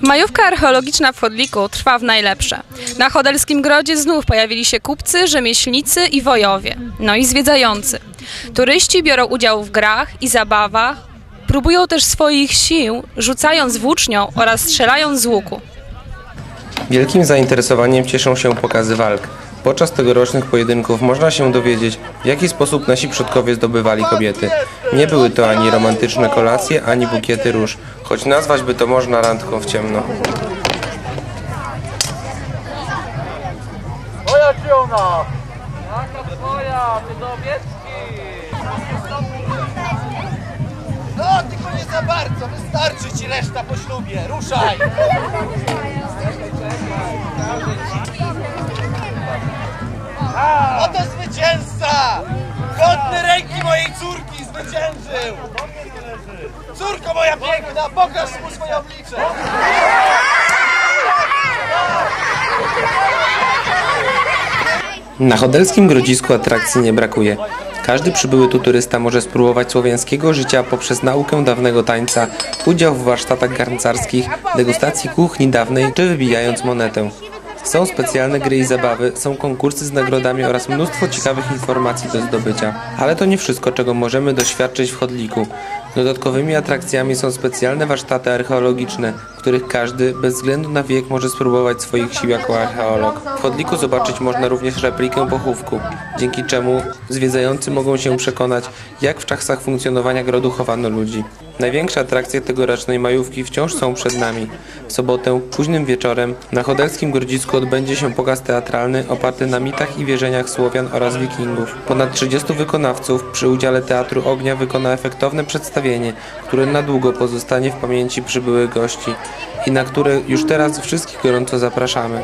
Majówka archeologiczna w Chodliku trwa w najlepsze. Na Chodelskim Grodzie znów pojawili się kupcy, rzemieślnicy i wojowie, no i zwiedzający. Turyści biorą udział w grach i zabawach, próbują też swoich sił, rzucając włócznią oraz strzelając z łuku. Wielkim zainteresowaniem cieszą się pokazy walk. Podczas tegorocznych pojedynków można się dowiedzieć, w jaki sposób nasi przodkowie zdobywali kobiety. Nie były to ani romantyczne kolacje, ani bukiety róż, choć nazwać by to można randką w ciemno. Moja ci ona! Jaka twoja? Ty! No, tylko nie za bardzo, wystarczy ci reszta po ślubie, ruszaj! Oto zwycięzca! Godny ręki mojej córki zwyciężył! Córko moja piękna, pokaż mu swoje oblicze! Na Chodelskim Grodzisku atrakcji nie brakuje. Każdy przybyły tu turysta może spróbować słowiańskiego życia poprzez naukę dawnego tańca, udział w warsztatach garncarskich, degustacji kuchni dawnej czy wybijając monetę. Są specjalne gry i zabawy, są konkursy z nagrodami oraz mnóstwo ciekawych informacji do zdobycia. Ale to nie wszystko, czego możemy doświadczyć w Chodliku. Dodatkowymi atrakcjami są specjalne warsztaty archeologiczne, w których każdy, bez względu na wiek, może spróbować swoich sił jako archeolog. W Chodliku zobaczyć można również replikę pochówku, dzięki czemu zwiedzający mogą się przekonać, jak w czasach funkcjonowania grodu chowano ludzi. Największe atrakcje tegorocznej majówki wciąż są przed nami. W sobotę, późnym wieczorem, na Chodelskim Grodzisku odbędzie się pokaz teatralny oparty na mitach i wierzeniach Słowian oraz Wikingów. Ponad 30 wykonawców przy udziale Teatru Ognia wykona efektowne przedstawienie, które na długo pozostanie w pamięci przybyłych gości i na które już teraz wszystkich gorąco zapraszamy.